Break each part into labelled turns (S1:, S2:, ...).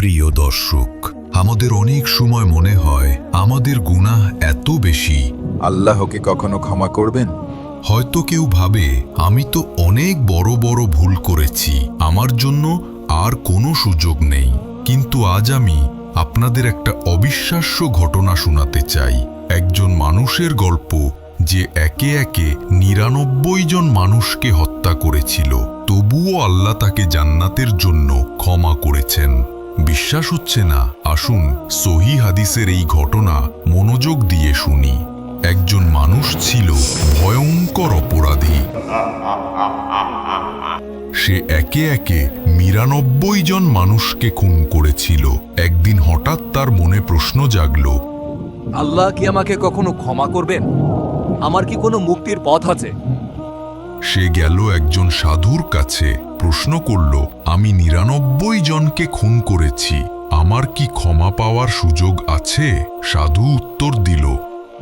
S1: প্রিয় দর্শক আমাদের অনেক সময় মনে হয় আমাদের গুনাহ এত বেশি।
S2: আল্লাহকে কখনো ক্ষমা করবেন?
S1: হয়তো কেউ ভাবে আমি তো অনেক বড় বড় ভুল করেছি আমার জন্য আর কোনো সুযোগ নেই। কিন্তু আজ আমি আপনাদের একটা অবিশ্বাস্য ঘটনা শোনাতে চাই। একজন মানুষের গল্প যে একে একে নিরানব্বই জন মানুষকে হত্যা করেছিল তবুও আল্লাহ তাকে জান্নাতের জন্য ক্ষমা করেছেন। বিশ্বাস হচ্ছে না। আসুন, সহি হাদিসের এই ঘটনা মনোযোগ দিয়ে শুনি। একজন মানুষ ছিল ভয়ঙ্কর অপরাধী। সে একে একে নিরানব্বই জন মানুষকে খুন করেছিল। একদিন হঠাৎ তার মনে প্রশ্ন জাগল,
S3: আল্লাহ কি আমাকে কখনো ক্ষমা করবেন? আমার কি কোনো মুক্তির পথ আছে?
S1: সে গেল একজন সাধুর কাছে প্রশ্ন করল আমি নিরানব্বই জনকে খুন করেছি আমার কি ক্ষমা পাওয়ার সুযোগ আছে? সাধু উত্তর দিল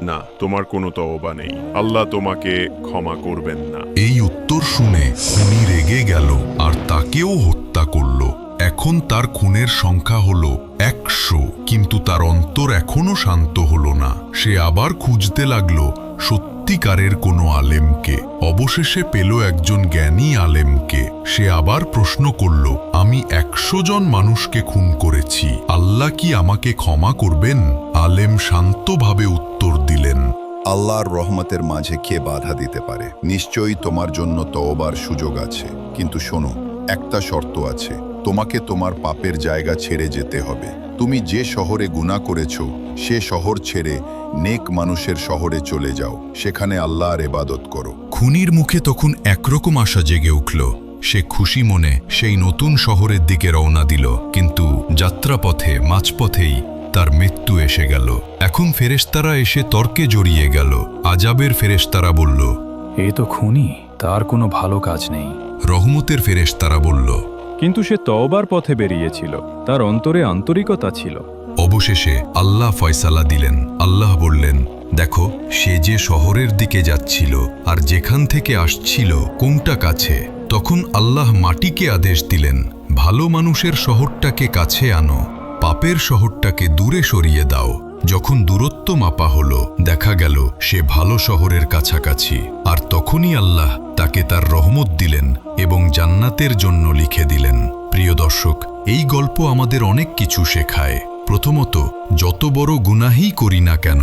S4: না তোমার কোনো তওবা নেই আল্লাহ তোমাকে ক্ষমা করবেন না।
S1: এই উত্তর শুনে খুনি রেগে গেল আর তাকেও হত্যা করল। এখন তার খুনের সংখ্যা হল একশো কিন্তু তার অন্তর এখনও শান্ত হল না। সে আবার খুঁজতে লাগল সত্যিকারের কোনো আলেমকে। অবশেষে পেল একজন জ্ঞানী আলেমকে। সে আবার প্রশ্ন করল, আমি একশো জন মানুষকে খুন করেছি। আল্লাহ কি আমাকে ক্ষমা করবেন? আলেম শান্তভাবে উত্তর দিলেন,
S5: আল্লাহর রহমতের মাঝে কে বাধা দিতে পারে? নিশ্চয়ই তোমার জন্য তওবার সুযোগ আছে। কিন্তু শোনো, একটা শর্ত আছে। তোমাকে তোমার পাপের জায়গা ছেড়ে যেতে হবে। তুমি যে শহরে গুণা করেছ সে শহর ছেড়ে নেক মানুষের শহরে চলে যাও। সেখানে আল্লাহর এবাদত করো।
S1: খুনির মুখে তখন একরকম আশা জেগে উঠল। সে খুশি মনে সেই নতুন শহরের দিকে রওনা দিল। কিন্তু যাত্রাপথে মাঝপথেই তার মৃত্যু এসে গেল। এখন ফেরেশতারা এসে তর্কে জড়িয়ে গেল। আজাবের ফেরেশতারা বলল
S6: এ তো খুনি তার কোনো ভালো কাজ নেই।
S1: রহমতের ফেরেশতারা বলল
S6: কিন্তু সে তওবার পথে বেরিয়েছিল। তার অন্তরে আন্তরিকতা ছিল।
S1: অবশেষে আল্লাহ ফয়সালা দিলেন। আল্লাহ বললেন, দেখো, সে যে শহরের দিকে যাচ্ছিল আর যেখান থেকে আসছিল কোনটা কাছে? তখন আল্লাহ মাটিকে আদেশ দিলেন, ভালো মানুষের শহরটাকে কাছে আনো, পাপের শহরটাকে দূরে সরিয়ে দাও। যখন দূরত্ব মাপা হল, দেখা গেল সে ভালো শহরের কাছাকাছি। আর তখনই আল্লাহ তাকে তার রহমত দিলেন এবং জান্নাতের জন্য লিখে দিলেন, প্রিয় দর্শক, এই গল্প আমাদের অনেক কিছু শেখায়। প্রথমত, যত বড় গুনাহি করি না কেন,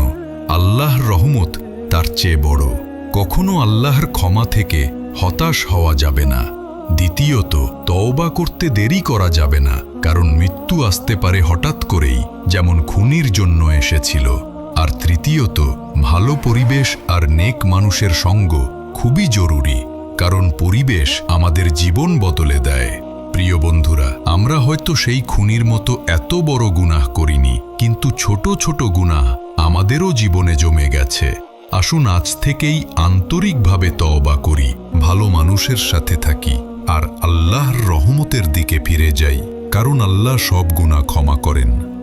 S1: আল্লাহর রহমত তার চেয়ে বড়। কখনো আল্লাহর ক্ষমা থেকে হতাশ হওয়া যাবে না। দ্বিতীয়ত, তওবা করতে দেরি করা যাবে না, কারণ মৃত্যু আসতে পারে হঠাৎ করেই, যেমন খুনির জন্য এসেছিল। আর তৃতীয়ত, ভালো পরিবেশ আর নেক মানুষের সঙ্গ খুবই জরুরি, কারণ পরিবেশ আমাদের জীবন বদলে দেয়। প্রিয় বন্ধুরা, আমরা হয়তো সেই খুনির মতো এত বড় গুনাহ করিনি, কিন্তু ছোট ছোট গুনাহ আমাদেরও জীবনে জমে গেছে। আসুন আজ থেকেই আন্তরিকভাবে তওবা করি, ভালো মানুষের সাথে থাকি। আর আল্লাহর রহমতের দিকে ফিরে যাই কারণ আল্লাহ সব গুণা ক্ষমা করেন।